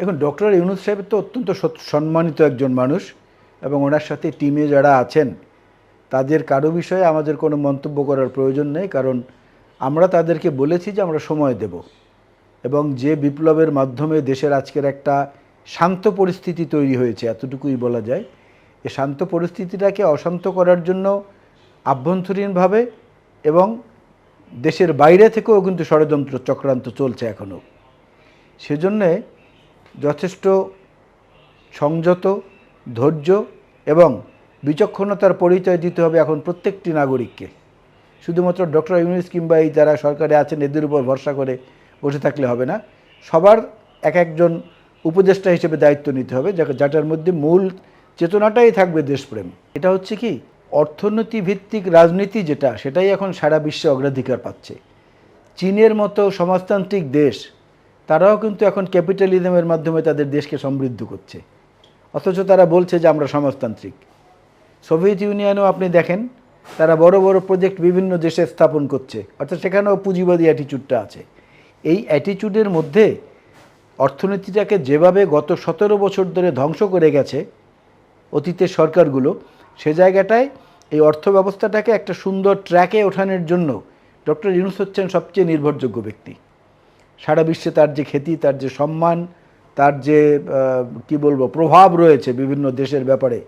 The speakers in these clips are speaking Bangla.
এখন ডক্টর ইউনুস সাহেব তো অত্যন্ত সম্মানিত একজন মানুষ এবং ওনার সাথে টিমে যারা আছেন, তাদের কারও বিষয়ে আমাদের কোনো মন্তব্য করার প্রয়োজন নেই, কারণ আমরা তাদেরকে বলেছি যে আমরা সময় দেব। এবং যে বিপ্লবের মাধ্যমে দেশের আজকের একটা শান্ত পরিস্থিতি তৈরি হয়েছে, এতটুকুই বলা যায়। এই শান্ত পরিস্থিতিটাকে অশান্ত করার জন্য আভ্যন্তরীণভাবে এবং দেশের বাইরে থেকেও কিন্তু ষড়যন্ত্র চক্রান্ত চলছে এখনও সেজন্যে যথেষ্ট সংযত, ধৈর্য এবং বিচক্ষণতার পরিচয় দিতে হবে এখন প্রত্যেকটি নাগরিককে। শুধুমাত্র ডক্টর ইউনিস কিংবা এই যারা সরকারে আছেন, এদের উপর ভরসা করে বসে থাকলে হবে না। সবার এক একজন উপদেষ্টা হিসেবে দায়িত্ব নিতে হবে যাটার মধ্যে মূল চেতনাটাই থাকবে দেশপ্রেম। এটা হচ্ছে কি? অর্থনীতি ভিত্তিক রাজনীতি যেটা, সেটাই এখন সারা বিশ্বে অগ্রাধিকার পাচ্ছে। চীনের মতো সমাজতান্ত্রিক দেশ তারাও কিন্তু এখন ক্যাপিটালিজমের মাধ্যমে তাদের দেশকে সমৃদ্ধ করছে। অথচ তারা বলছে যে আমরা সমাজতান্ত্রিক। সোভিয়েত ইউনিয়নেও আপনি দেখেন, তারা বড় বড় প্রজেক্ট বিভিন্ন দেশে স্থাপন করছে। অর্থাৎ সেখানেও পুঁজিবাদী অ্যাটিচিউডটা আছে। এই অ্যাটিচিউডের মধ্যে অর্থনীতিটাকে যেভাবে গত সতেরো বছর ধরে ধ্বংস করে গেছে, অতীতের সরকারগুলো, সে জায়গাটায় এই অর্থ ব্যবস্থাটাকে একটা সুন্দর ট্র্যাকে ওঠানোর জন্য ডক্টর ইউনুস হচ্ছেন সবচেয়ে নির্ভরযোগ্য ব্যক্তি। সারা বিশ্বে তার যে খ্যাতি, তার যে সম্মান, তার যে কি বলব, প্রভাব রয়েছে বিভিন্ন দেশের ব্যাপারে,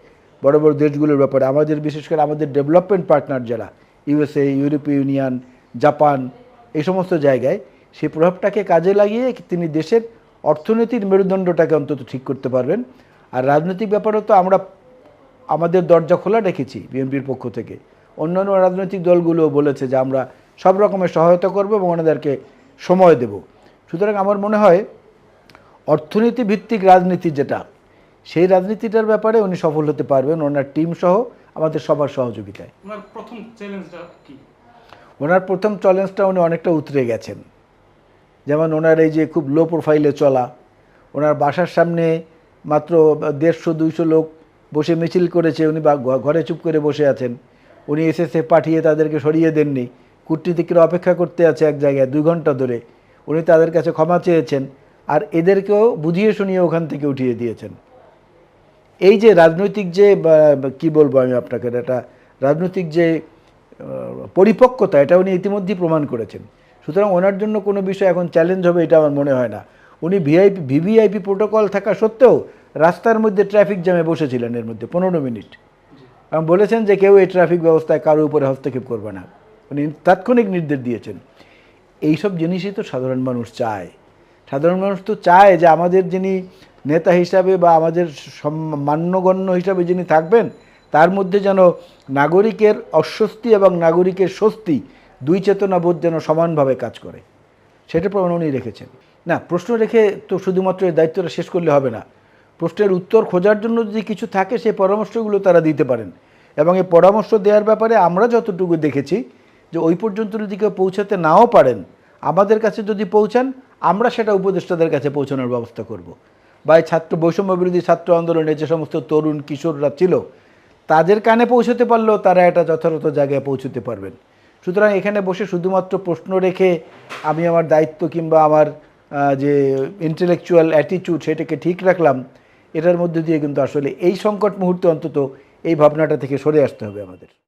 বড় বড় দেশগুলোর ব্যাপারে। আমাদের, বিশেষ করে আমাদের ডেভেলপমেন্ট পার্টনার যারা ইউএসএ ইউরোপীয় ইউনিয়ন জাপান এই সমস্ত জায়গায়, সেই প্রভাবটাকে কাজে লাগিয়ে তিনি দেশের অর্থনীতির মেরুদণ্ডটাকে অন্তত ঠিক করতে পারবেন। আর রাজনৈতিক ব্যাপারেও তো আমরা আমাদের দরজা খোলা রেখেছি বিএনপির পক্ষ থেকে। অন্যান্য রাজনৈতিক দলগুলোও বলেছে যে আমরা সব রকমের সহায়তা করব এবং ওনাদেরকে সময় দেব। সুতরাং আমার মনে হয় অর্থনীতি ভিত্তিক রাজনীতি যেটা সেই রাজনীতিটার ব্যাপারে উনি সফল হতে পারবেন। ওনার টিম সহ আমাদের সবার সহযোগিতায়। ওনার প্রথম চ্যালেঞ্জটা কি? ওনার প্রথম চ্যালেঞ্জটা উনি অনেকটা উতরে গেছেন। যেমন ওনার এই যে খুব লো প্রোফাইলে চলা ওনার বাসার সামনে মাত্র দেড়শো দুইশো লোক বসে মিছিল করেছে উনি বা ঘরে চুপ করে বসে আছেন। উনি এসএসএ পাঠিয়ে তাদেরকে সরিয়ে দেননি। কূটনীতিকরা অপেক্ষা করতে আছে এক জায়গায় দুই ঘণ্টা ধরে। উনি তাদের কাছে ক্ষমা চেয়েছেন আর এদেরকেও বুঝিয়ে শুনিয়ে ওখান থেকে উঠিয়ে দিয়েছেন। এই যে রাজনৈতিক যে কি বলব আমি আপনাকে, এটা রাজনৈতিক যে পরিপক্কতা, এটা উনি ইতিমধ্যেই প্রমাণ করেছেন। সুতরাং ওনার জন্য কোনো বিষয় এখন চ্যালেঞ্জ হবে, এটা আমার মনে হয় না। উনি ভিআইপি, ভিভিআইপি প্রোটোকল থাকা সত্ত্বেও রাস্তার মধ্যে ট্রাফিক জ্যামে বসেছিলেন এর মধ্যে, পনেরো মিনিট। এবং বলেছেন যে কেউ এই ট্রাফিক ব্যবস্থায় কারও উপরে হস্তক্ষেপ করবে না। উনি তাৎক্ষণিক নির্দেশ দিয়েছেন। এইসব জিনিসই তো সাধারণ মানুষ চায়। সাধারণ মানুষ তো চায় যে আমাদের যিনি নেতা হিসাবে বা আমাদের মান্যগণ্য হিসাবে যিনি থাকবেন, তার মধ্যে যেন নাগরিকের অস্বস্তি এবং নাগরিকের স্বস্তি দুই চেতনাবোধ যেন সমানভাবে কাজ করে। সেটা প্রমাণ উনি রেখেছেন। না, প্রশ্ন রেখে তো শুধুমাত্র এই দায়িত্বটা শেষ করলে হবে না। প্রশ্নের উত্তর খোঁজার জন্য যদি কিছু থাকে, সেই পরামর্শগুলো তারা দিতে পারেন। এবং এই পরামর্শ দেওয়ার ব্যাপারে আমরা যতটুকু দেখেছি, যে ওই পর্যন্ত যদি কেউ পৌঁছাতে নাও পারেন আমাদের কাছে যদি পৌঁছান, আমরা সেটা উপদেষ্টাদের কাছে পৌঁছানোর ব্যবস্থা করব। বা এই ছাত্র বৈষম্য বিরোধী ছাত্র আন্দোলনে যে সমস্ত তরুণ কিশোররা ছিল, তাদের কানে পৌঁছতে পারলেও তারা এটা যথাযথ জায়গায় পৌঁছতে পারবেন সুতরাং এখানে বসে শুধুমাত্র প্রশ্ন রেখে আমি আমার দায়িত্ব কিংবা আমার যে ইন্টেলেকচুয়াল অ্যাটিটিউড সেটাকে ঠিক রাখলাম, এটার মধ্যে দিয়ে কিন্তু আসলে এই সংকট মুহূর্তে অন্তত এই ভাবনাটা থেকে সরে আসতে হবে আমাদের